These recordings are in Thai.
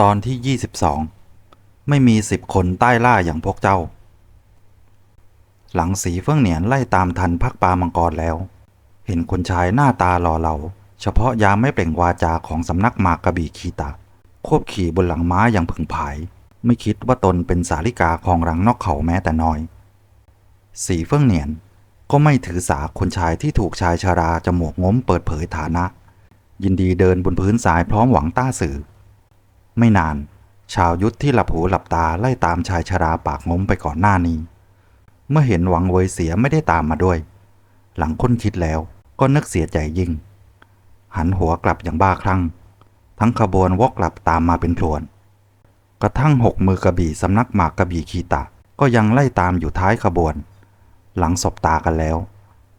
ตอนที่ 22 ไม่มีสิบคนใต้ล่าอย่างพวกเจ้า หลังสีเฟื่องเหนียนไล่ตามทันพักปลามังกรแล้ว เห็นคนชายหน้าตาหล่อเหลาเฉพาะยามไม่เปล่งวาจาของสำนักหมากกระบี่ขีตาควบขี่บนหลังม้าอย่างผึ่งผาย ไม่คิดว่าตนเป็นสาลิกาของรังนอกเขาแม้แต่น้อย สีเฟื่องเหนียนก็ไม่ถือสาคนชายที่ถูกชายชาราจมูกง้มเปิดเผยฐานะ ยินดีเดินบนพื้นสายพร้อมหวังต้าสื่อ ไม่นาน ชาวยุทธที่หลับหูหลับตาไล่ตามชายชราปากงมไปก่อนหน้านี้ เมื่อเห็นหวังเวยเสียไม่ได้ตามมาด้วย หลังค้นคิดแล้วก็นึกเสียใจยิ่ง หันหัวกลับอย่างบ้าคลั่ง ทั้งขบวนวกกลับตามมาเป็นพลวน กระทั่งหกมือกระบี่สำนักหมากกระบี่ขีตะก็ยังไล่ตามอยู่ท้ายขบวน หลังสบตากันแล้ว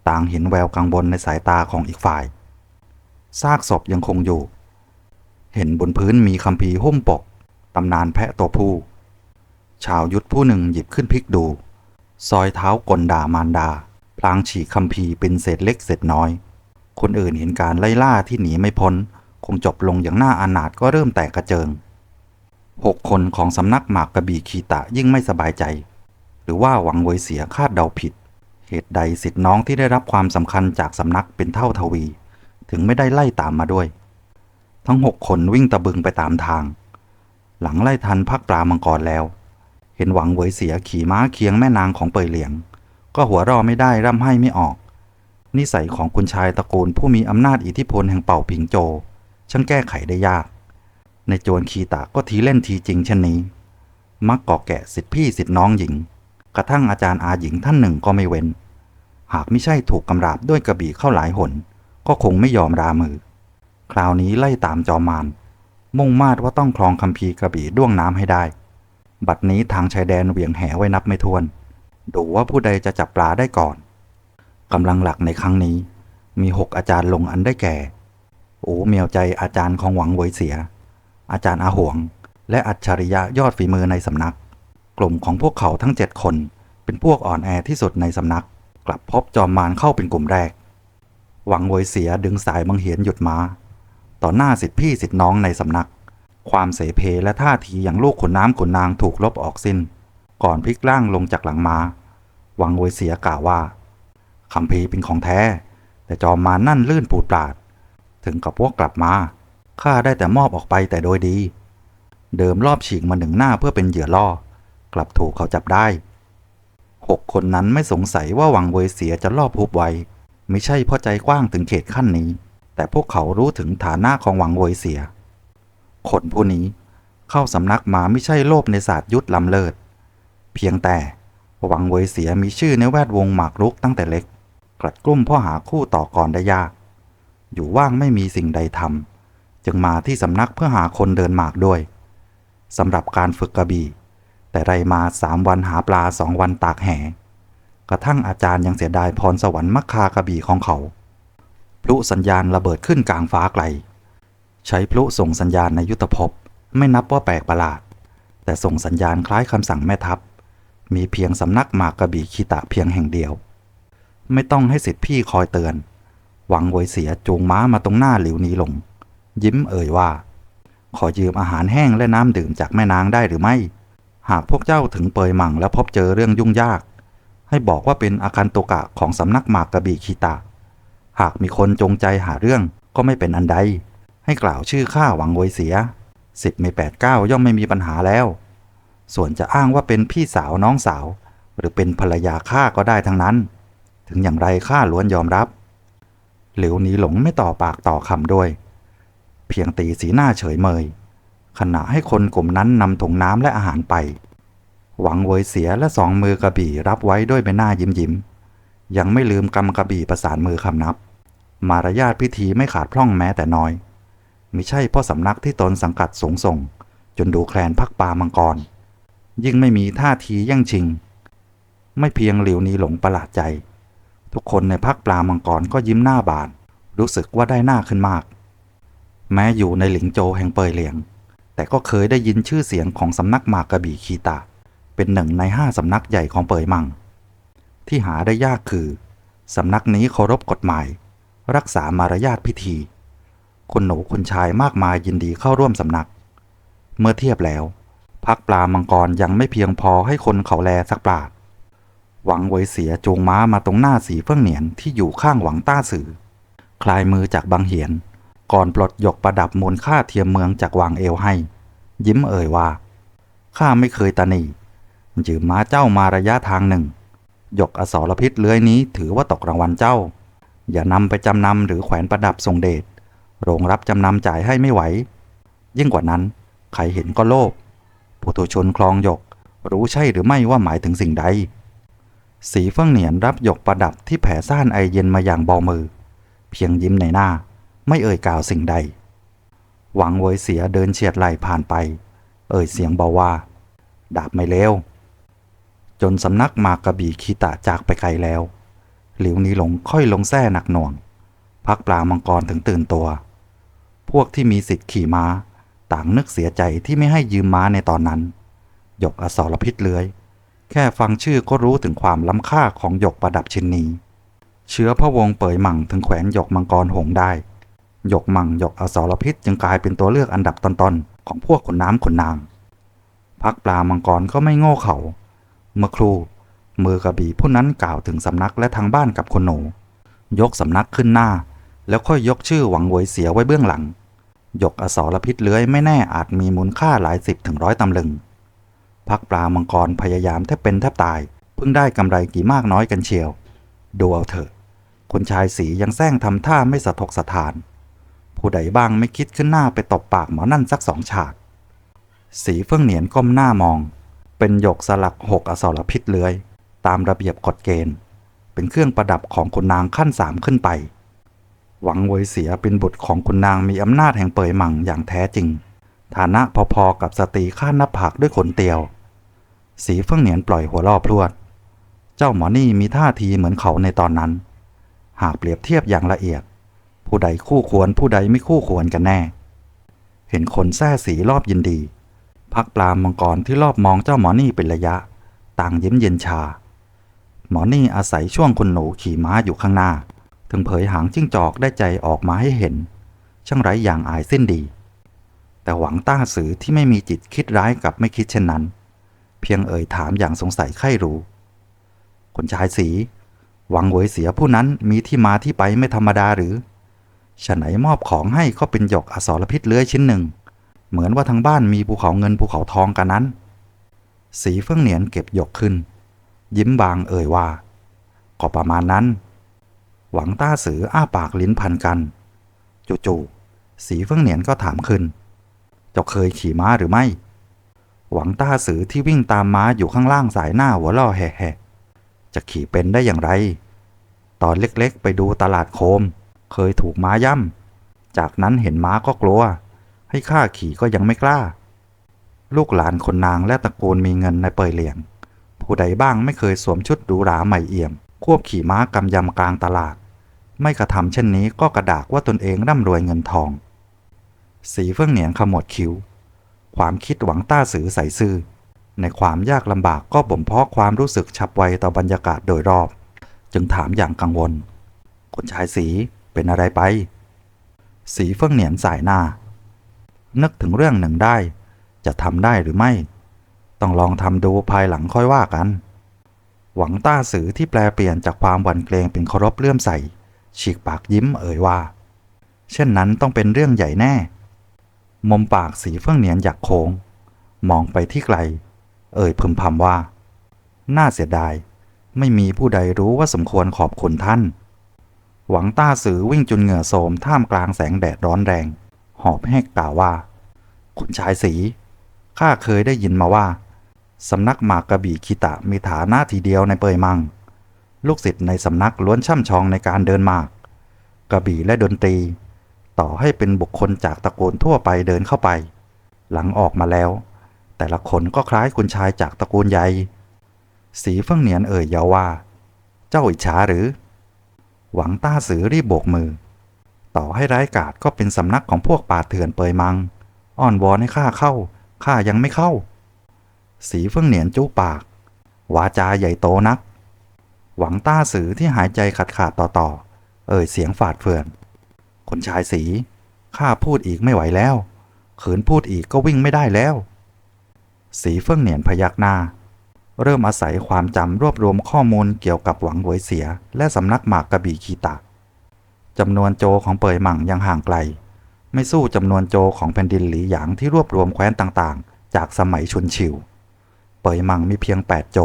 ต่างเห็นแววกังวลในสายตาของอีกฝ่ายซากศพยังคงอยู่ เห็นบนพื้นมีคำพีร์หุ้มปก ตำนานแพะตัวผู้ ชาวยุทธผู้หนึ่งหยิบขึ้นพลิกดู ซอยเท้ากลดามารดา พลางฉีกคำพีร์เป็นเศษเล็กเศษน้อย คนอื่นเห็นการไล่ล่าที่หนีไม่พ้น คงจบลงอย่างน่าอานาถก็เริ่มแตกกระเจิงหกคนของสำนักหมากกระบี่ขีตะยิ่งไม่สบายใจ หรือว่าหวังไว้เสียคาดเดาผิด เหตุใดสิทธิน้องที่ได้รับความสำคัญจากสำนักเป็นเท่าทวี ถึงไม่ได้ไล่ตามมาด้วย ทั้งหกคนวิ่งตะบึงไปตามทาง หลังไล่ทันพักปลามังกรแล้ว เห็นหวังเหวยเสียขี่ม้าเคียงแม่นางของเปยเหลียง ก็หัวรอไม่ได้ร่ำไห้ไม่ออก นิสัยของคุณชายตระกูลผู้มีอำนาจอิทธิพลแห่งเป่าผิงโจ ช่างแก้ไขได้ยาก ในโจรคีตาก็ทีเล่นทีจริงเช่นนี้ มักก่อแกะสิทธิพี่สิทธิน้องหญิง กระทั่งอาจารย์อาหญิงท่านหนึ่งก็ไม่เว้น หากไม่ใช่ถูกกำราบด้วยกระบี่เข้าหลายหน ก็คงไม่ยอมรามือ คราวนี้ไล่ตามจอมมานมุ่งมาดว่าต้องคลองคำพีร์กระบี่ด้วงน้ำให้ได้ บัดนี้ทางชายแดนเหวี่ยงแหไว้นับไม่ถ้วน ดูว่าผู้ใดจะจับปลาได้ก่อนกำลังหลักในครั้งนี้ มีหกอาจารย์ลงอันได้แก่ โอ้เมียวใจอาจารย์ของหวังเวยเสีย อาจารย์อาหวง และอัจฉริยะยอดฝีมือในสำนัก กลุ่มของพวกเขาทั้งเจ็ดคน เป็นพวกอ่อนแอที่สุดในสำนัก กลับพบจอมมารเข้าเป็นกลุ่มแรก หวังเวยเสียดึงสายบังเหียนหยุดม้า ต่อหน้าสิทธิพี่สิทธิน้องในสำนัก ความเสเพและท่าทีอย่างลูกขนน้ำขนนางถูกลบออกสิน้น ก่อนพลิกร่างลงจากหลังม้าหวังเวยเสียกล่าวว่าคำพีเป็นของแท้ แต่จอมมานั่นลื่นปูดปราด ถึงกับพวกกลับมาข้าได้แต่มอบออกไปแต่โดยดี เดิมรอบฉีกมาหนึ่งหน้าเพื่อเป็นเหยื่อล่อ กลับถูกเขาจับได้หกคนนั้นไม่สงสัยว่าหวังเวยเสียจะล่อพุบไว้ ไม่ใช่เพราะใจกว้างถึงเขตขั้นนี้ แต่พวกเขารู้ถึงฐานะของหวังเวยเสีย คนผู้นี้เข้าสำนักมาไม่ใช่โลภในศาสตร์ยุทธลำเลิศ เพียงแต่หวังเวยเสียมีชื่อในแวดวงหมากรุกตั้งแต่เล็ก กลัดกลุ้มพ่อหาคู่ต่อก่อนได้ยาก อยู่ว่างไม่มีสิ่งใดทำจึงมาที่สำนักเพื่อหาคนเดินหมากด้วยสำหรับการฝึกกระบี่ แต่ไรมาสามวันหาปลาสองวันตากแหกระทั่งอาจารย์ยังเสียดายพรสวรรค์มักคากระบี่ของเขา พลุสัญญาณระเบิดขึ้นกลางฟ้าไกล ใช้พลุส่งสัญญาณในยุทธภพไม่นับว่าแปลกประหลาด แต่ส่งสัญญาณคล้ายคำสั่งแม่ทัพ มีเพียงสำนักหมากกระบี่คีตะเพียงแห่งเดียว ไม่ต้องให้สิทธิพี่คอยเตือน หวังไวเสียจูงม้ามาตรงหน้าหลิวนี้ลง ยิ้มเอ่ยว่า ขอยืมอาหารแห้งและน้ำดื่มจากแม่นางได้หรือไม่ หากพวกเจ้าถึงเปยมั่งแล้วพบเจอเรื่องยุ่งยาก ให้บอกว่าเป็นอาการโตกะของสำนักหมากกระบี่คีตะ หากมีคนจงใจหาเรื่องก็ไม่เป็นอันใด ให้กล่าวชื่อข้าหวังไวยเสียสิทธิ์ไม่แปดเก้าย่อมไม่มีปัญหาแล้ว ส่วนจะอ้างว่าเป็นพี่สาวน้องสาว หรือเป็นภรรยาข้าก็ได้ทั้งนั้น ถึงอย่างไรข้าล้วนยอมรับหลิวหนีหลงไม่ต่อปากต่อคำด้วย เพียงตีสีหน้าเฉยเมย ขณะให้คนกลุ่มนั้นนำถุงน้ำและอาหารไป หวังเวยเสียและสองมือกระบี่รับไว้ด้วยใบหน้ายิ้มยิ้มยังไม่ลืมกำกระบี่ประสานมือคำนับ มารยาทพิธีไม่ขาดพร่องแม้แต่น้อย มิใช่เพราะสำนักที่ตนสังกัดสูงส่ง จนดูแคลนพักปามังกร ยิ่งไม่มีท่าทียั่งชิง ไม่เพียงหลิวนีหลงประหลาดใจ ทุกคนในพักปลามังกรก็ยิ้มหน้าบาน รู้สึกว่าได้หน้าขึ้นมาก แม้อยู่ในหลิงโจแห่งเปยเหลียง แต่ก็เคยได้ยินชื่อเสียงของสำนักหมากกระบี่คีตาเป็นหนึ่งในห้าสำนักใหญ่ของเปยมัง ที่หาได้ยากคือสำนักนี้เคารพกฎหมาย รักษามารยาทพิธี คนหนูคนชายมากมายยินดีเข้าร่วมสำนัก เมื่อเทียบแล้ว พักปลามังกรยังไม่เพียงพอให้คนเขาแลสักปลาดหวังไวเสียจูงม้ามาตรงหน้าสีเฟื่องเหนียนที่อยู่ข้างหวังต้าสือ คลายมือจากบางเหียน ก่อนปลดหยกประดับมูลค่าเทียมเมืองจากวางเอวให้ ยิ้มเอ่ยว่า ข้าไม่เคยตาหนียืมม้าเจ้ามาระยะทางหนึ่งหยกอสรพิษเลื้อยนี้ถือว่าตกรางวัลเจ้า อย่านำไปจำนำหรือแขวนประดับส่งเดช โรงรับจำนำจ่ายให้ไม่ไหว ยิ่งกว่านั้น ใครเห็นก็โลภปุถุชนคลองหยก รู้ใช่หรือไม่ว่าหมายถึงสิ่งใด สีเฟื่องเหนียนรับหยกประดับที่แผ่ซ่านไอเย็นมาอย่างเบามือ เพียงยิ้มในหน้า ไม่เอ่ยกล่าวสิ่งใด หวังเวยเสียเดินเฉียดไหลผ่านไป เอ่ยเสียงเบาว่า ดาบไม่เลวจนสำนักมากระบี่คีตะจากไปไกลแล้ว หลิวนี้หลงค่อยลงแท่หนักหน่วง พักปลามังกรถึงตื่นตัว พวกที่มีสิทธิ์ขี่ม้า ต่างนึกเสียใจที่ไม่ให้ยืมม้าในตอนนั้น หยกอสรพิษเลื้อย แค่ฟังชื่อก็รู้ถึงความล้ำค่าของหยกประดับชิ้นนี้ เชื้อพระวงศ์เปยหมั่งถึงแขวนหยกมังกรหงได้ หยกหมั่งหยกอสรพิษจึงกลายเป็นตัวเลือกอันดับต้นๆของพวกขนน้ำขนนาง พักปลามังกรก็ไม่โง่เขาเมื่อครู มือกระบี่ผู้นั้นกล่าวถึงสำนักและทางบ้านกับคนหนู ยกสำนักขึ้นหน้า แล้วค่อยยกชื่อหวังหวยเสียไว้เบื้องหลังหยกอสรพิษเลื้อยไม่แน่อาจมีมูลค่าหลายสิบถึงร้อยตำลึง พักปลามังกรพยายามแทบเป็นแทบตาย เพิ่งได้กำไรกี่มากน้อยกันเชียว ดูเอาเถอะ คนชายสียังแซงทำท่าไม่สะทกสะทาน ผู้ใดบ้างไม่คิดขึ้นหน้าไปตบปากหมอนั่นสักสองฉาก สีเฟื่องเหนียนก้มหน้ามอง เป็นหยกสลักหกอสรพิษเลื้อย ตามระเบียบกฎเกณฑ์ เป็นเครื่องประดับของคุณนางขั้นสามขึ้นไป หวังเวยเสียเป็นบุตรของคุณนางมีอำนาจแห่งเปยหมั่งอย่างแท้จริง ฐานะพอๆกับสตรีข้านหน้าผากด้วยขนเตียว สีเฟื่องเหนียนปล่อยหัวล่อพรวด เจ้าหมอนี่มีท่าทีเหมือนเขาในตอนนั้น หากเปรียบเทียบอย่างละเอียด ผู้ใดคู่ควรผู้ใดไม่คู่ควรกันแน่ เห็นคนแท้สีรอบยินดีพักปลามังกรที่รอบมองเจ้าหมอนี่เป็นระยะ ต่างยิ้มเย็นชา หมอนี่อาศัยช่วงคุณหนูขี่ม้าอยู่ข้างหน้า ถึงเผยหางจิ้งจอกได้ใจออกมาให้เห็น ช่างไร้อย่างอายสิ้นดี แต่หวังต้าสือที่ไม่มีจิตคิดร้ายกับไม่คิดเช่นนั้น เพียงเอ่ยถามอย่างสงสัยใคร่รู้คนชายสี หวังหวยเสียผู้นั้นมีที่มาที่ไปไม่ธรรมดาหรือฉะไหนมอบของให้ก็เป็นหยกอสรพิษเลื้อยชิ้นหนึ่ง เหมือนว่าทางบ้านมีภูเขาเงินภูเขาทองกันนั้น สีเฟื่องเหนียนเก็บหยกขึ้น ยิ้มบางเอ่ยว่า ก็ประมาณนั้น หวังต้าสืออ้าปากลิ้นพันกัน จู่ๆสีเฟื่องเหนียนก็ถามขึ้นเจ้าเคยขี่ม้าหรือไม่ หวังต้าสือที่วิ่งตามม้าอยู่ข้างล่างสายหน้าหัวล่อแห่ๆจะขี่เป็นได้อย่างไร ตอนเล็กๆ ไปดูตลาดโคม เคยถูกม้าย่ำ จากนั้นเห็นม้าก็กลัว ให้ข้าขี่ก็ยังไม่กล้า ลูกหลานคนนางและตระกูลมีเงินในเปยเหลียง ผู้ใดบ้างไม่เคยสวมชุดหรูหราใหม่เอี่ยม ควบขี่ม้ากำยำกลางตลาด ไม่กระทำเช่นนี้ก็กระดากว่าตนเองร่ำรวยเงินทอง สีเฟื่องเหนียนขมวดคิ้ว ความคิดหวังต้าสือใส่ซื่อ ในความยากลำบากก็บ่มเพาะความรู้สึกฉับไวต่อบรรยากาศโดยรอบ จึงถามอย่างกังวลคนชายสีเป็นอะไรไป สีเฟื่องเหนียนสายหน้า นึกถึงเรื่องหนึ่งได้ จะทำได้หรือไม่ ต้องลองทำดูภายหลังค่อยว่ากัน หวังต้าสือที่แปลเปลี่ยนจากความหวั่นเกรงเป็นเคารพเลื่อมใสฉีกปากยิ้มเอ่ยว่า เช่นนั้นต้องเป็นเรื่องใหญ่แน่ มุมปากสีเฟื่องเหนียนอยากโค้ง มองไปที่ไกล เอ่ยพึมพำว่า น่าเสียดาย ไม่มีผู้ใดรู้ว่าสมควรขอบคุณท่าน หวังต้าสือวิ่งจนเหงื่อโสมท่ามกลางแสงแดดร้อนแรง หอบแหกกล่าวว่า คุณชายสีข้าเคยได้ยินมาว่า สำนักหมากกระบี่คิตะมีฐานะทีเดียวในเปยมัง ลูกศิษย์ในสำนักล้วนช่ำชองในการเดินหมาก กระบี่และดนตรี ต่อให้เป็นบุคคลจากตระกูลทั่วไปเดินเข้าไป หลังออกมาแล้ว แต่ละคนก็คล้ายคุณชายจากตระกูลใหญ่สีเฟื่องเหนียนเอ่ยยาว่า เจ้าอิจฉาหรือ หวังต้าสือรีบโบกมือ ต่อให้ร้ายกาจก็เป็นสำนักของพวกป่าเถื่อนเปยมัง อ้อนวอนให้ข้าเข้าข้ายังไม่เข้า สีเฟื่องเหนียนจู้ปาก วาจาใหญ่โตนัก หวังต้าสือที่หายใจขาดขาดต่อต่อ เอ่ยเสียงฝาดเฟือนคนชายสีข้าพูดอีกไม่ไหวแล้วขืนพูดอีกก็วิ่งไม่ได้แล้ว สีเฟิ่องเหนียนพยักหน้า เริ่มอาศัยความจำรวบรวมข้อมูลเกี่ยวกับหวังหวยเสีย และสำนักหมากกระบี่คีตะจำนวนโจของเปยหมั่งยังห่างไกล ไม่สู้จำนวนโจของแผ่นดินหลีหยางที่รวบรวมแคว้นต่างๆ จากสมัยชุนชิว เปยมังมีเพียง 8 โจ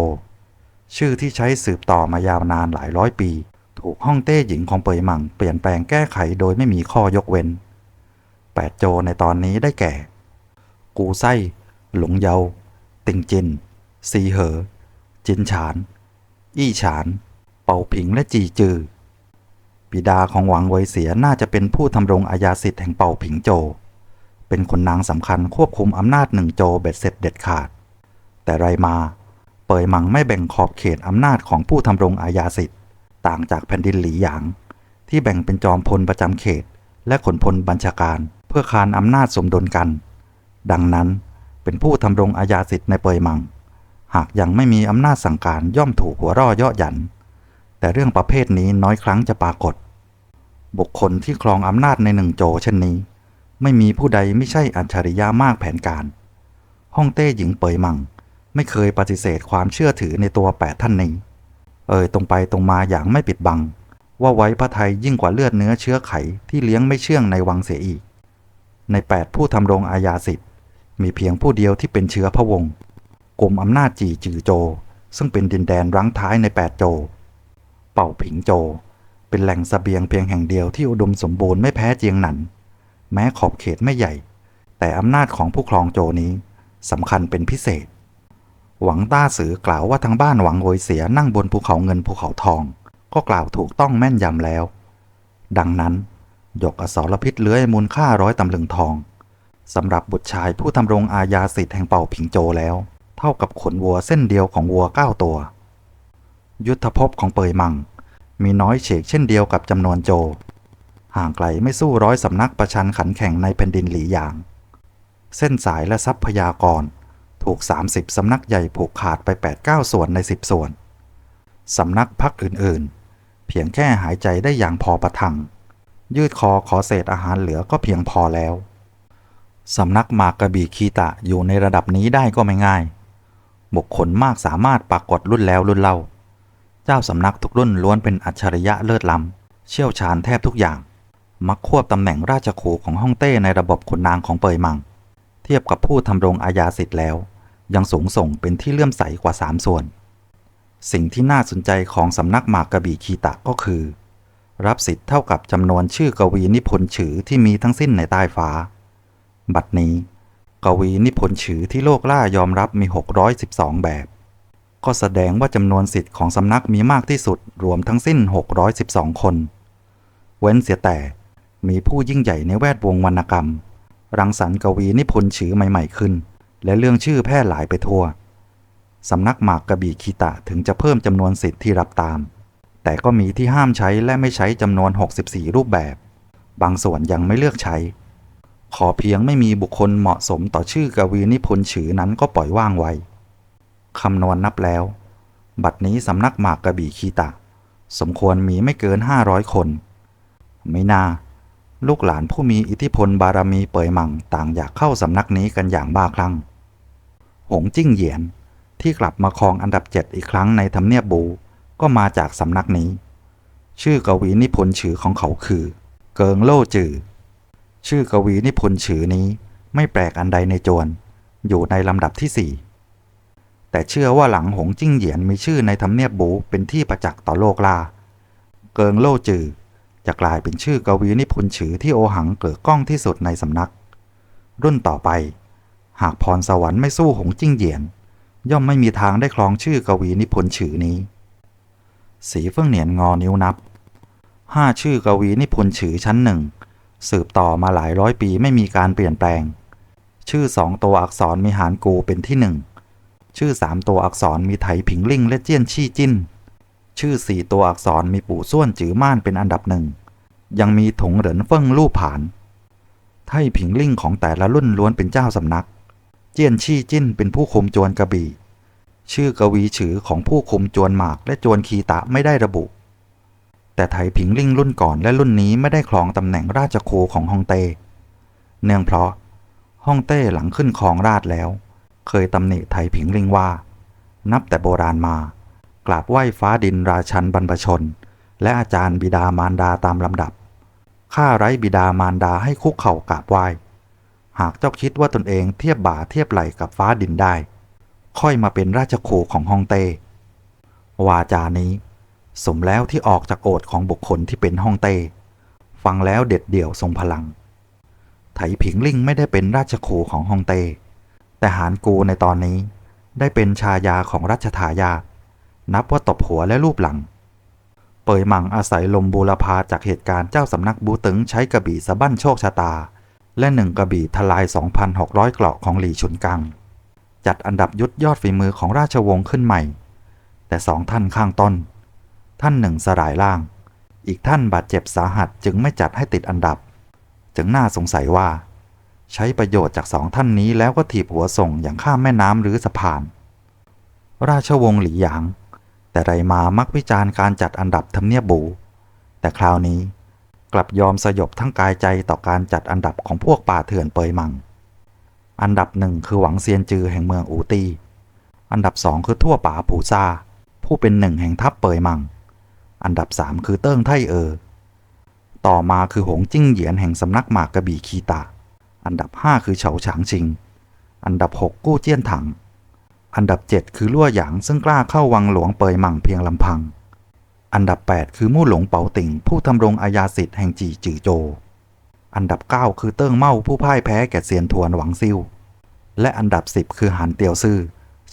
ชื่อที่ใช้สืบต่อมายาวนานหลายร้อยปี ถูกฮ่องเต้หญิงของเปยมังเปลี่ยนแปลงแก้ไขโดยไม่มีข้อยกเว้น 8 โจในตอนนี้ได้แก่ กูไส้ หลงเยา ติงจิน ซีเหอ จินฉาน อี้ฉาน เป่าผิงและจีจือบิดาของหวังเวเสียน่าจะเป็นผู้ทำรงอาญาสิทธิ์แห่งเป่าผิงโจ เป็นคนนางสำคัญควบคุมอำนาจหนึ่งโจเบ็ดเสร็จเด็ดขาด แต่ไรมา เปยหมังไม่แบ่งขอบเขตอำนาจของผู้ทำรงอาญาสิทธิ์ต่างจากแผ่นดินหลีหยาง ที่แบ่งเป็นจอมพลประจำเขต และขนพลบัญชาการ เพื่อคานอำนาจสมดุลกัน ดังนั้นเป็นผู้ทำรงอาญาสิทธิ์ในเปยหมัง หากยังไม่มีอำนาจสั่งการย่อมถูกหัวร่อเยาะหยัน แต่เรื่องประเภทนี้น้อยครั้งจะปรากฏ บุคคลที่ครองอำนาจในหนึ่งโจเช่นนี้ ไม่มีผู้ใดไม่ใช่อัจฉริยะมากแผนการฮ่องเต้หญิงเปยหมัง ไม่เคยปฏิเสธความเชื่อถือในตัวแปดท่านนี้ เอ่ยตรงไปตรงมาอย่างไม่ปิดบัง ว่าไว้พระไทยยิ่งกว่าเลือดเนื้อเชื้อไขที่เลี้ยงไม่เชื่องในวังเสียอีก ในแปดผู้ทำรงอาญาสิทธิ์มีเพียงผู้เดียวที่เป็นเชื้อพระวงศ์กลุ่มอำนาจจีจือโจ ซึ่งเป็นดินแดนรั้งท้ายในแปดโจ เป่าผิงโจ เป็นแหล่งสเสบียงเพียงแห่งเดียวที่อุดมสมบูรณ์ไม่แพ้เจียงหนัน แม้ขอบเขตไม่ใหญ่ แต่อำนาจของผู้ครองโจนี้สำคัญเป็นพิเศษ หวังต้าสือกล่าวว่าทางบ้านหวังโวยเสียนั่งบนภูเขาเงินภูเขาทอง ก็กล่าวถูกต้องแม่นยำแล้ว ดังนั้นหยกอสรพิษเลื้อยมูลค่าร้อยตำลึงทองสำหรับบุตรชายผู้ทำรงอาญาสิทธิ์แห่งเป่าผิงโจแล้ว เท่ากับขนวัวเส้นเดียวของวัวเก้าตัว ยุทธภพของเปยมัง มีน้อยเฉกเช่นเดียวกับจำนวนโจ ห่างไกลไม่สู้ร้อยสำนักประชันขันแข่งในแผ่นดินหลีหยาง เส้นสายและทรัพยากร ถูก 30 สำนักใหญ่ผูกขาดไป 8-9 ส่วนใน 10 ส่วน สำนักพักอื่นๆ เพียงแค่หายใจได้อย่างพอประทัง ยืดคอขอเศษอาหารเหลือก็เพียงพอแล้ว สำนักมากกระบี่คีตะอยู่ในระดับนี้ได้ก็ไม่ง่าย บุคคลมากสามารถปรากฏรุ่นแล้วรุ่นเล่า เจ้าสำนักทุกรุ่นล้วนเป็นอัจฉริยะเลิศล้ำเชี่ยวชาญแทบทุกอย่าง มักควบตำแหน่งราชครูของฮ่องเต้ในระบบขุนนางของเปยมังเทียบกับผู้ทำรงอาญาสิทธิ์แล้ว ยังสูงส่งเป็นที่เลื่อมใสกว่าสามส่วน สิ่งที่น่าสนใจของสำนักหมากกระบี่คีตะก็คือ รับสิทธิ์เท่ากับจำนวนชื่อกวีนิพนธ์ฉือที่มีทั้งสิ้นในใต้ฟ้า บัดนี้ กวีนิพนธ์ฉือที่โลกล่ายอมรับมี 612 แบบ ก็แสดงว่าจำนวนสิทธิ์ของสำนักมีมากที่สุดรวมทั้งสิ้น 612 คน เว้นเสียแต่มีผู้ยิ่งใหญ่ในแวดวงวรรณกรรม รังสรรค์กวีนิพนธ์ฉือใหม่ ๆ ขึ้น และเรื่องชื่อแพร่หลายไปทั่ว สำนักหมากกระบี่คีตะถึงจะเพิ่มจำนวนสิทธิ์ที่รับตาม แต่ก็มีที่ห้ามใช้และไม่ใช้จำนวน 64 รูปแบบ บางส่วนยังไม่เลือกใช้ ขอเพียงไม่มีบุคคลเหมาะสมต่อชื่อกวีนิพนธ์ฉือนั้นก็ปล่อยว่างไว้คำนวณนนับแล้ว บัดนี้สำนักหมากกระบี่คีตะ สมควรมีไม่เกิน 500 คน ไม่น่าลูกหลานผู้มีอิทธิพลบารมีเปยมังต่างอยากเข้าสำนักนี้กันอย่างบ้าคลั่ง หงจิ้งเหยียน ที่กลับมาครองอันดับเจ็ดอีกครั้งในทำเนียบบู ก็มาจากสำนักนี้ ชื่อกวีนิพนธ์ฉือของเขาคือ เกิงโล่จือ ชื่อกวีนิพนธ์ฉือนี้ไม่แปลกอันใดในโจร อยู่ในลำดับที่สี่แต่เชื่อว่าหลังหงจิ้งเหยียนมีชื่อในทำเนียบบูเป็นที่ประจักษ์ต่อโลกลา เกิงโล่จือจะกลายเป็นชื่อกวีนิพนธ์ฉือที่โอหังเกิดกล้องที่สุดในสำนัก รุ่นต่อไป หากพรสวรรค์ไม่สู้หงจิ้งเหยียน ย่อมไม่มีทางได้ครองชื่อกวีนิพนธ์ฉือนี้ สีเฟื่องเหนียนงอนิ้วนับห้าชื่อกวีนิพนธ์ฉือชั้นหนึ่งสืบต่อมาหลายร้อยปีไม่มีการเปลี่ยนแปลง ชื่อสองตัวอักษรมีหานกูเป็นที่หนึ่งชื่อสามตัวอักษรมีไถผิงลิ่งและเจี้ยนชี่จิ้น ชื่อสี่ตัวอักษรมีปู่ส้วนจือม่านเป็นอันดับหนึ่ง ยังมีถงเหรินเฟิ่งลู่ผานไทผิงลิ่งของแต่ละรุ่นล้วนเป็นเจ้าสำนัก เจี้ยนชี่จิ้นเป็นผู้คุมจวนกระบี่ ชื่อกวีฉือของผู้คุมจวนหมากและจวนคีตะไม่ได้ระบุ แต่ไถผิงลิ่งรุ่นก่อนและรุ่นนี้ไม่ได้ครองตำแหน่งราชครูของฮองเต้ เนื่องเพราะฮ่องเต้หลังขึ้นครองราชแล้ว เคยตำหนิไทยผิงลิงว่า นับแต่โบราณมากราบไหว้ฟ้าดินราชันบรรพชน และอาจารย์บิดามารดาตามลำดับข้าไร้บิดามารดาให้คุกเข่ากราบไหว้ หากเจ้าคิดว่าตนเองเทียบบ่าเทียบไหลกับฟ้าดินได้ ค่อยมาเป็นราชโคของฮองเต้ วาจานี้ สมแล้วที่ออกจากโอษของบุคคลที่เป็นฮองเต้ ฟังแล้วเด็ดเดี่ยวทรงพลัง ไถผิงลิ่งไม่ได้เป็นราชโคของฮองเต้ แต่หานกูในตอนนี้ได้เป็นชายาของรัชทายาทนับว่าตบหัวและรูปหลัง เปยหมังอาศัยลมบูรพาจากเหตุการณ์เจ้าสำนักบูตึงใช้กระบี่สะบั้นโชคชะตา และหนึ่งกระบี่ทลาย 2,600 เกราะของหลี่ฉุนกัง จัดอันดับยุทธยอดฝีมือของราชวงศ์ขึ้นใหม่ แต่สองท่านข้างต้น ท่านหนึ่งสลายล่าง อีกท่านบาดเจ็บสาหัสจึงไม่จัดให้ติดอันดับ จึงน่าสงสัยว่า ใช้ประโยชน์จากสองท่านนี้แล้วก็ถีบหัวส่งอย่างข้ามแม่น้ำหรือสะพาน ราชวงศ์หลี่หยาง แต่ไรมามักวิจารณ์การจัดอันดับทำเนียบบู แต่คราวนี้ กลับยอมสยบทั้งกายใจต่อการจัดอันดับของพวกป่าเถื่อนเปยมัง อันดับหนึ่งคือหวังเซียนจือแห่งเมืองอูตี อันดับสองคือทั่วป่าผูซาผู้เป็นหนึ่งแห่งทัพเปยมัง อันดับสามคือเติ้งไทเออ ต่อมาคือหงจิ้งเหยียนแห่งสำนักหมากกระบี่คีตา อันดับห้าคือเฉาฉางชิง อันดับหกกู้เจี้ยนถัง อันดับเจ็ดคือลั่วหยางซึ่งกล้าเข้าวังหลวงเปยมังเพียงลำพัง อันดับ 8 คือมู่หลงเปาติ่ง ผู้ทำรงอาญาสิทธิ์แห่งจีจือโจ อันดับ 9 คือเติ้งเมาผู้พ่ายแพ้แก่เซียนทวนหวังซิ่วและอันดับ 10 คือหานเตียวซื่อ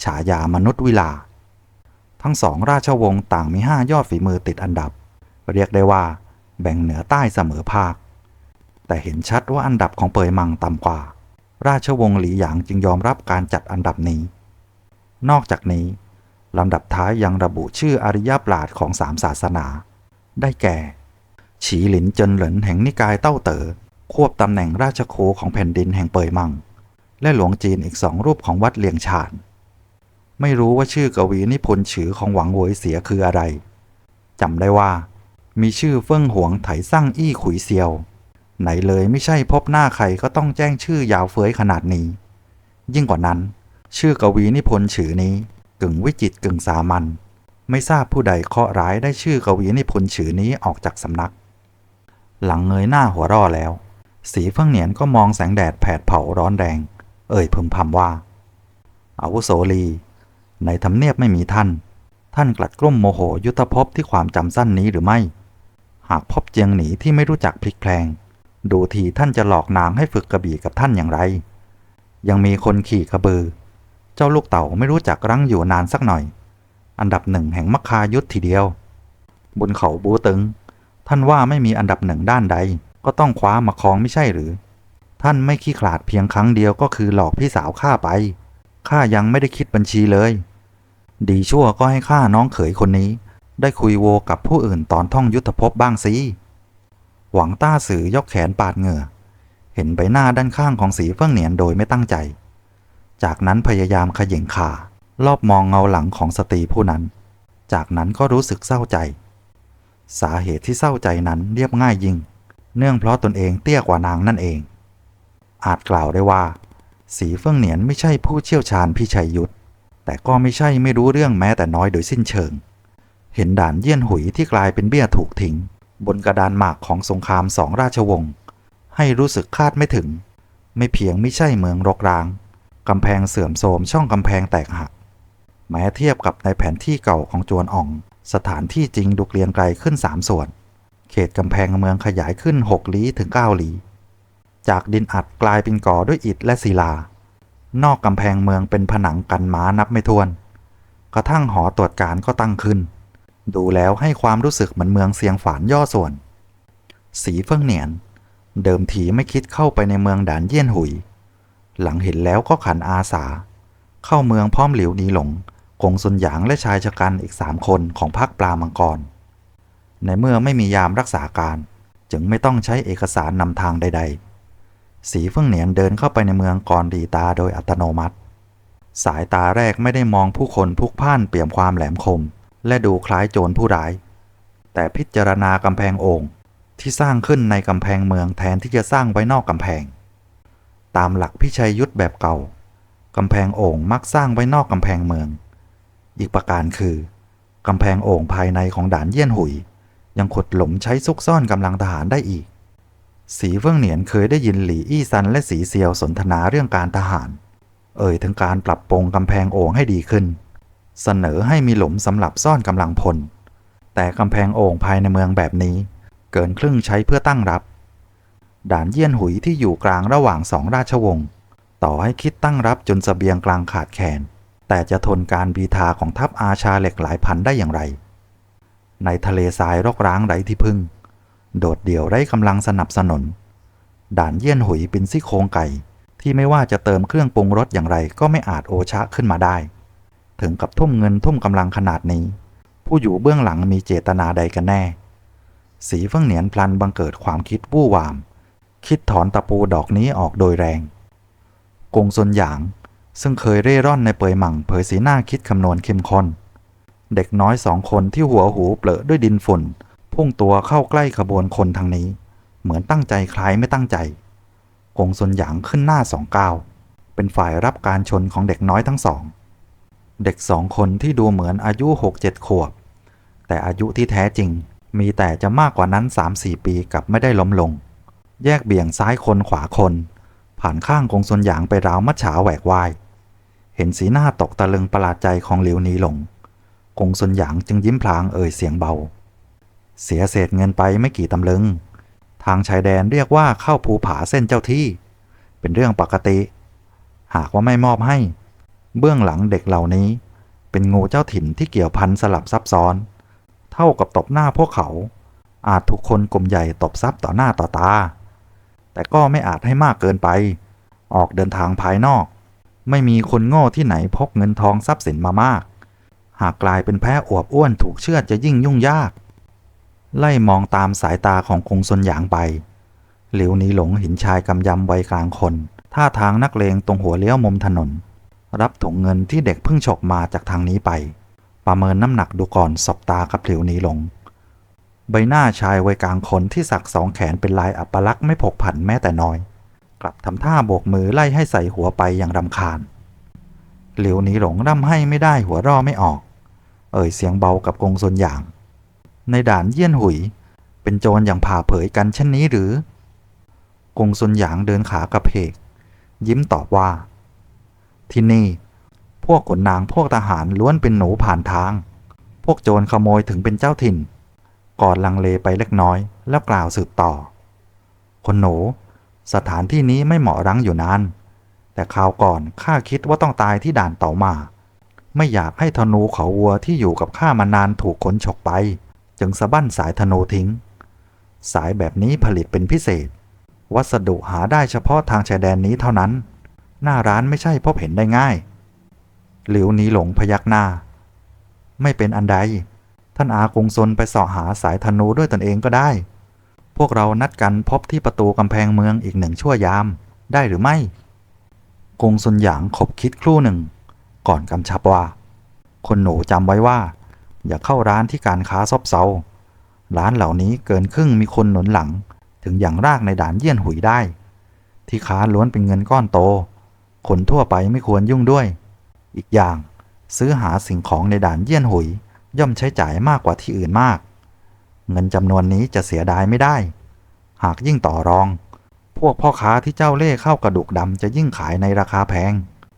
ฉายามนุษย์วิลา ทั้งสองราชวงศ์ต่างมี 5 ยอดฝีมือติดอันดับ เรียกได้ว่า แบ่งเหนือใต้เสมอภาค แต่เห็นชัดว่าอันดับของเปยมังต่ำกว่า ราชวงศ์หลีหยางจึงยอมรับการจัดอันดับนี้ นอกจากนี้ ลำดับท้ายยังระบุชื่ออริยปราชญ์ของสามศาสนา ได้แก่ ฉีหลินเจินเหลินแห่งนิกายเต้าเต๋อควบตำแหน่งราชโคของแผ่นดินแห่งเปยมัง และหลวงจีนอีกสองรูปของวัดเลียงฉานไม่รู้ว่าชื่อกวีนิพนธ์ฉือของหวังโวยเสียคืออะไรจำได้ว่า มีชื่อเฟิ่งหวงไถซั่งอี้ขุยเซียว ไหนเลยไม่ใช่พบหน้าใครก็ต้องแจ้งชื่อยาวเฟ้ยขนาดนี้ ยิ่งกว่านั้น ชื่อกวีนิพนธ์ฉือนี้ กึ่งวิจิตกึ่งสามัญไม่ทราบผู้ใดเคาะร้ายได้ชื่อกวีนิพนธ์ฉือนี้ออกจากสำนัก หลังเงยหน้าหัวร่อแล้ว สีเฟื่องเหนียนก็มองแสงแดดแผดเผาร้อนแรง เอ่ยพึมพำว่าอาวุโสลี ในทำเนียบไม่มีท่าน ท่านกลัดกลุ้มโมโหยุทธภพที่ความจำสั้นนี้หรือไม่ หากพบเจียงหนีที่ไม่รู้จักพลิกแพลง ดูทีท่านจะหลอกนางให้ฝึกกระบี่กับท่านอย่างไร ยังมีคนขี่กระบือ เจ้าลูกเต่าไม่รู้จักรั้งอยู่นานสักหน่อย อันดับหนึ่งแห่งมัคคายุทธทีเดียว บนเขาบูตึง ท่านว่าไม่มีอันดับหนึ่งด้านใด ก็ต้องคว้ามาครองไม่ใช่หรือ ท่านไม่ขี้ขลาดเพียงครั้งเดียวก็คือหลอกพี่สาวข้าไปข้ายังไม่ได้คิดบัญชีเลย ดีชั่วก็ให้ข้าน้องเขยคนนี้ ได้คุยโวกับผู้อื่นตอนท่องยุทธภพบ้างสิหวังต้าสือยกแขนปาดเหงื่อ เห็นใบหน้าด้านข้างของสีเฟื่องเหนียนโดยไม่ตั้งใจ จากนั้นพยายามขย่งขารอบมองเงาหลังของสตรีผู้นั้น จากนั้นก็รู้สึกเศร้าใจ สาเหตุที่เศร้าใจนั้นเรียบง่ายยิ่ง เนื่องเพราะตนเองเตี้ยกว่านางนั่นเอง อาจกล่าวได้ว่า สีเฟื่องเหนียนไม่ใช่ผู้เชี่ยวชาญพิชัยยุทธแต่ก็ไม่ใช่ไม่รู้เรื่องแม้แต่น้อยโดยสิ้นเชิง เห็นด่านเยี่ยนหุยที่กลายเป็นเบี้ยถูกทิ้งบนกระดานหมากของสงครามสองราชวงศ์ให้รู้สึกคาดไม่ถึง ไม่เพียงไม่ใช่เมืองรกร้าง กำแพงเสื่อมโทรมช่องกำแพงแตกหัก แม้เทียบกับในแผนที่เก่าของจวนอ่อง สถานที่จริงดูเกลียงไกลขึ้น 3 ส่วน เขตกำแพงเมืองขยายขึ้น 6 ลี้ถึง 9 ลี้ จากดินอัดกลายเป็นก่อด้วยอิฐและศิลา นอกกำแพงเมืองเป็นผนังกันม้านับไม่ถ้วน กระทั่งหอตรวจการก็ตั้งขึ้น ดูแล้วให้ความรู้สึกเหมือนเมืองเสียงฝานย่อส่วน สีเฟิ่งเหนียน เดิมทีไม่คิดเข้าไปในเมืองด่านเยี่ยนหุย หลังเห็นแล้วก็ขันอาสา เข้าเมืองพร้อมหลิวหนีหลงกงสุนหยางและชายชะกันอีกสามคนของพรรคปลามังกร ในเมื่อไม่มียามรักษาการ จึงไม่ต้องใช้เอกสารนำทางใด ๆ สีเฟื่องเหนียนเดินเข้าไปในเมืองก่อนดีตาโดยอัตโนมัติ สายตาแรกไม่ได้มองผู้คนพุกพ่านเปี่ยมความแหลมคม และดูคล้ายโจรผู้ร้าย แต่พิจารณากำแพงโอ่งที่สร้างขึ้นในกำแพงเมืองแทนที่จะสร้างไว้นอกกำแพง ตามหลักพิชัยยุทธแบบเก่ากำแพงโอ่งมักสร้างไว้นอกกำแพงเมือง อีกประการคือกำแพงโอ่งภายในของด่านเยี่ยนหุย ยังขุดหลุมใช้ซุกซ่อนกำลังทหารได้อีก สีเฟิ่งเหนียนเคยได้ยินหลี่อี้ซันและสีเซียวสนทนาเรื่องการทหาร เอ่ยถึงการปรับปรุงกำแพงโอ่งให้ดีขึ้น เสนอให้มีหลุมสำหรับซ่อนกำลังพล แต่กำแพงโอ่งภายในเมืองแบบนี้ เกินครึ่งใช้เพื่อตั้งรับ ด่านเยี่ยนหุยที่อยู่กลางระหว่างสองราชวงศ์ต่อให้คิดตั้งรับจนสเสบียงกลางขาดแคลนแต่จะทนการบีทาของทัพอาชาเหล็กหลายพันได้อย่างไร ในทะเลทรายรกร้างไร้ที่พึ่ง โดดเดี่ยวไร้กำลังสนับสนุน ด่านเยี่ยนหุยเป็นซี่โครงไก่ ที่ไม่ว่าจะเติมเครื่องปรุงรสอย่างไรก็ไม่อาจโอชะขึ้นมาได้ ถึงกับทุ่มเงินทุ่มกำลังขนาดนี้ ผู้อยู่เบื้องหลังมีเจตนาใดกันแน่ สีเฟื่องเหนียนพลันบังเกิดความคิดวู่วาม คิดถอนตะปูดอกนี้ออกโดยแรง กงซนหยาง ซึ่งเคยเร่ร่อนในเปยหมั่งเผยสีหน้าคิดคำนวณเข้มข้น เด็กน้อยสองคนที่หัวหูเปลอะด้วยดินฝุ่น พุ่งตัวเข้าใกล้ขบวนคนทางนี้ เหมือนตั้งใจคล้ายไม่ตั้งใจ กงซนหยางขึ้นหน้าสองก้าว เป็นฝ่ายรับการชนของเด็กน้อยทั้งสอง เด็กสองคนที่ดูเหมือนอายุหกเจ็ดขวบ แต่อายุที่แท้จริงมีแต่จะมากกว่านั้นสามสี่ปีกับไม่ได้ล้มลง แยกเบี่ยงซ้ายคนขวาคน ผ่านข้างกงซนหยางไปราวมัดฉาแหวกวาย เห็นสีหน้าตกตะลึงประหลาดใจของหลิวนีหลงกงสุนหยางจึงยิ้มพลางเอ่ยเสียงเบา เสียเศษเงินไปไม่กี่ตำลึง ทางชายแดนเรียกว่าเข้าภูผาเส้นเจ้าที่ เป็นเรื่องปกติ หากว่าไม่มอบให้ เบื้องหลังเด็กเหล่านี้ เป็นงูเจ้าถิ่นที่เกี่ยวพันสลับซับซ้อน เท่ากับตบหน้าพวกเขา อาจถูกคนกลุ่มใหญ่ตบซับต่อหน้าต่อตา แต่ก็ไม่อาจให้มากเกินไป ออกเดินทางภายนอก ไม่มีคนโง่ที่ไหนพกเงินทองทรัพย์สินมามาก หากกลายเป็นแพ้อวบอ้วนถูกเชื่อจะยิ่งยุ่งยาก ไล่มองตามสายตาของคงซนหยางไปหลิวนี้หลงเห็นชายกำยำวัยกลางคน ท่าทางนักเลงตรงหัวเลี้ยวมุมถนน รับถุงเงินที่เด็กเพิ่งฉกมาจากทางนี้ไป ประเมินน้ำหนักดูก่อนสบตากับหลิวนี้หลง ใบหน้าชายวัยกลางคนที่สักสองแขนเป็นลายอัปลักษณ์ไม่ผกผันแม้แต่น้อย กลับทำท่าโบกมือไล่ให้ใส่หัวไปอย่างรำคาญหลิวหนีหลงร่ำให้ไม่ได้หัวร่อไม่ออก เอ่ยเสียงเบากับกงซนอย่าง ในด่านเยี่ยนหุย เป็นโจรอย่างผ่าเผยกันเช่นนี้หรือ กงซนหยางเดินขากระเพก ยิ้มตอบว่า ที่นี่ พวกขนนางพวกทหารล้วนเป็นหนูผ่านทาง พวกโจรขโมยถึงเป็นเจ้าถิ่น ก่อนลังเลไปเล็กน้อย แล้วกล่าวสืบต่อ คนหนู สถานที่นี้ไม่เหมาะรั้งอยู่นาน แต่คราวก่อนข้าคิดว่าต้องตายที่ด่านเต่ามา ไม่อยากให้ธนูเขาวัวที่อยู่กับข้ามานานถูกขนฉกไป จึงสะบั้นสายธนูทิ้ง สายแบบนี้ผลิตเป็นพิเศษ วัสดุหาได้เฉพาะทางชายแดนนี้เท่านั้น หน้าร้านไม่ใช่พบเห็นได้ง่าย หลิวนี้หลงพยักหน้า ไม่เป็นอันใด ท่านอากงซนไปสาะหาสายธนูด้วยตนเองก็ได้ พวกเรานัดกันพบที่ประตูกำแพงเมืองอีกหนึ่งชั่วยาม ได้หรือไม่ กงซุนหยางขบคิดครู่หนึ่ง ก่อนกำชับว่า คนหนูจำไว้ว่า อย่าเข้าร้านที่การค้าซบเซา ร้านเหล่านี้เกินครึ่งมีคนหนุนหลัง ถึงอย่างรากในด่านเยี่ยนหุยได้ ที่ค้าล้วนเป็นเงินก้อนโต คนทั่วไปไม่ควรยุ่งด้วย อีกอย่างซื้อหาสิ่งของในด่านเยี่ยนหุย ย่อมใช้จ่ายมากกว่าที่อื่นมาก เงินจำนวนนี้จะเสียดายไม่ได้ หากยิ่งต่อรอง พวกพ่อค้าที่เจ้าเล่ห์เข้ากระดูกดำจะยิ่งขายในราคาแพง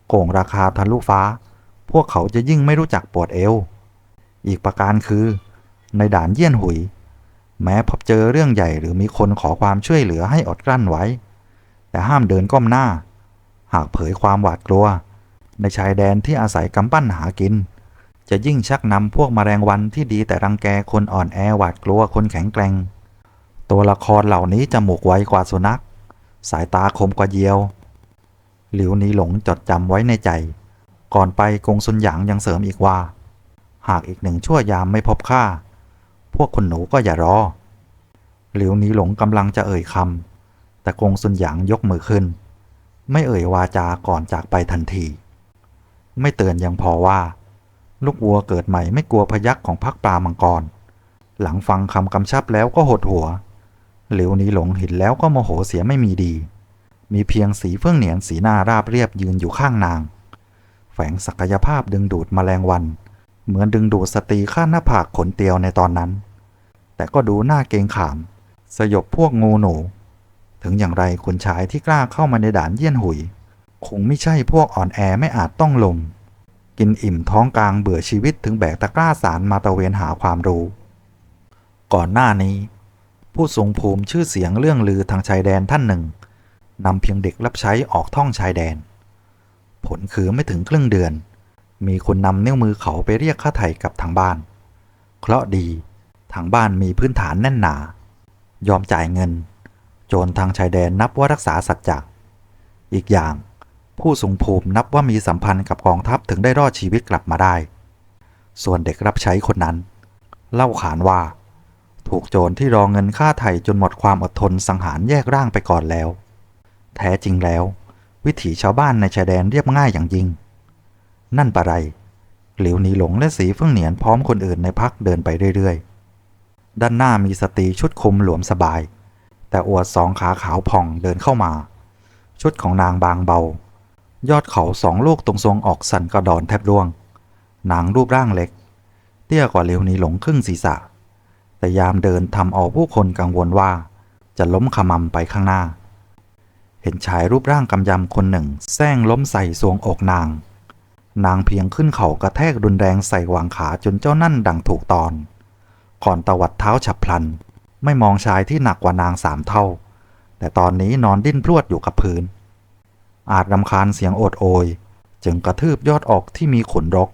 โกงราคาทะลุฟ้า พวกเขาจะยิ่งไม่รู้จักปวดเอว อีกประการคือ ในด่านเยี่ยนหุย แม้พบเจอเรื่องใหญ่หรือมีคนขอความช่วยเหลือให้อดกลั้นไว้ แต่ห้ามเดินก้มหน้า หากเผยความหวาดกลัว ในชายแดนที่อาศัยกำปั้นหากิน จะยิ่งชักนำพวกมแมลงวันที่ดีแต่รังแกคนอ่อนแอหวาดกลัวคนแข็งแกร่ง ตัวละครเหล่านี้จมูกไวกว่าสุนัข สายตาคมกว่าเยียว หลิวนี้หลงจดจำไว้ในใจ ก่อนไปกงซุนหยางยังเสริมอีกว่า หากอีกหนึ่งชั่วยามไม่พบค่าพวกคนหนูก็อย่ารอ หลิวนี้หลงกำลังจะเอ่ยคำแต่กงซุนหยางยกมือขึ้น ไม่เอ่ยวาจาก่อนจากไปทันที ไม่เตือนยังพอว่า ลูกวัวเกิดใหม่ไม่กลัวพยักของพักปลามังกร หลังฟังคำกำชับแล้วก็หดหัว เหลวนี้หลงเห็นแล้วก็โมโหเสียไม่มีดี มีเพียงสีเฟื่องเหนียนสีหน้าราบเรียบยืนอยู่ข้างนาง แฝงศักยภาพดึงดูดแมลงวัน เหมือนดึงดูดสตรีข้าหน้าผากขนเตียวในตอนนั้น แต่ก็ดูหน้าเกงขาม สยบพวกงูหนู ถึงอย่างไรคุณชายที่กล้าเข้ามาในด่านเยี่ยนหุย คงไม่ใช่พวกอ่อนแอไม่อาจต้องลง กินอิ่มท้องกลางเบื่อชีวิตถึงแบกตะกร้าสารมาตะเวนหาความรู้ ก่อนหน้านี้ ผู้ทรงภูมิชื่อเสียงเรื่องลือทางชายแดนท่านหนึ่งนำเพียงเด็กรับใช้ออกท่องชายแดน ผลคือไม่ถึงครึ่งเดือน มีคนนำนิ้วมือเขาไปเรียกค่าไถ่กับทางบ้าน เคราะห์ดี ทางบ้านมีพื้นฐานแน่นหนา ยอมจ่ายเงิน โจรทางชายแดนนับว่ารักษาสัจจะอีกอย่าง ผู้ทรงภูมินับว่ามีสัมพันธ์กับกองทัพถึงได้รอดชีวิตกลับมาได้ ส่วนเด็กรับใช้คนนั้น เล่าขานว่า ถูกโจรที่รอเงินค่าไถ่จนหมดความอดทนสังหารแยกร่างไปก่อนแล้ว แท้จริงแล้ว วิถีชาวบ้านในชายแดนเรียบง่ายอย่างยิ่ง นั่นปะไร หลิวหนีหลงและสีเฟื่องเหนียนพร้อมคนอื่นในพักเดินไปเรื่อยๆ ด้านหน้ามีสตรีชุดคลุมหลวมสบาย แต่อวดสองขาขาวผ่องเดินเข้ามา ชุดของนางบางเบา ยอดเขาสองลูกตรงทรงออกสันกระดอนแทบร่วงนางรูปร่างเล็ก เตี้ยกว่าหลิวนี้หลงครึ่งศีรษะ แต่ยามเดินทำเอาผู้คนกังวลว่า จะล้มขมำไปข้างหน้า เห็นชายรูปร่างกำยำคนหนึ่งแซงล้มใส่สวงอกนาง นางเพียงขึ้นเขากระแทกรุนแรงใส่หวางขาจนเจ้านั่นดังถูกตอน ก่อนตวัดเท้าฉับพลัน ไม่มองชายที่หนักกว่านางสามเท่า แต่ตอนนี้นอนดิ้นพรวดอยู่กับพื้น อาจรำคาญเสียงโอดโอย จึงกระทืบยอดอกที่มีขนรก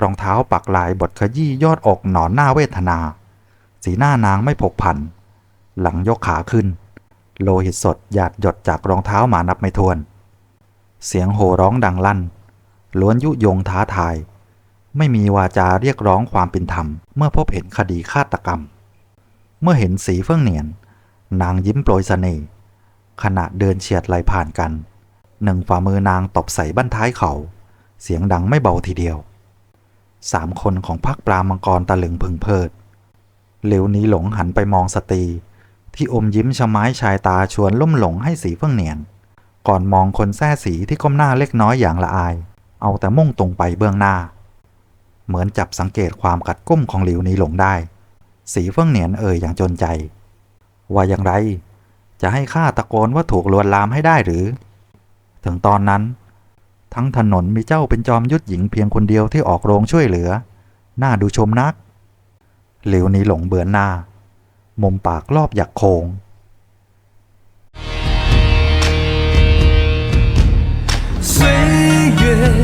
รองเท้าปักลายบทขยี้ยอดอกหนอนหน้าเวทนา สีหน้านางไม่ผกผัน หลังยกขาขึ้น โลหิตสดหยาดหยดจากรองเท้าหมานับไม่ถ้วน เสียงโห่ร้องดังลั่น ล้วนยุยงท้าทาย ไม่มีวาจาเรียกร้องความเป็นธรรม เมื่อพบเห็นคดีฆาตกรรม เมื่อเห็นสีเฟื่องเหนียน นางยิ้มโปรยเสน่ห์ขณะเดินเฉียดไหลผ่านกัน หนึ่งฝ่ามือนางตบใส่บั้นท้ายเขา เสียงดังไม่เบาทีเดียวสามคนของพักปลามังกรตะลึงพึงเพิด เหลวหนี้หลงหันไปมองสตรี ที่อมยิ้มชะไม้ชายตาชวนล่มหลงให้สีเฟื่องเหนียน ก่อนมองคนแท้สีที่ก้มหน้าเล็กน้อยอย่างละอาย เอาแต่มุ่งตรงไปเบื้องหน้า เหมือนจับสังเกตความกัดก้มของหลิวหนี้หลงได้ สีเฟื่องเหนียนเอ่ยอย่างจนใจ ว่าอย่างไร จะให้ข้าตะโกนว่าถูกลวนลามให้ได้หรือ ถึงตอนนั้น ทั้งถนนมีเจ้าเป็นจอมยุทธหญิงเพียงคนเดียวที่ออกโรงช่วยเหลือ น่าดูชมนัก เหลียวนี้หลงเบือนหน้า มุมปากรอบอยากโคง岁月。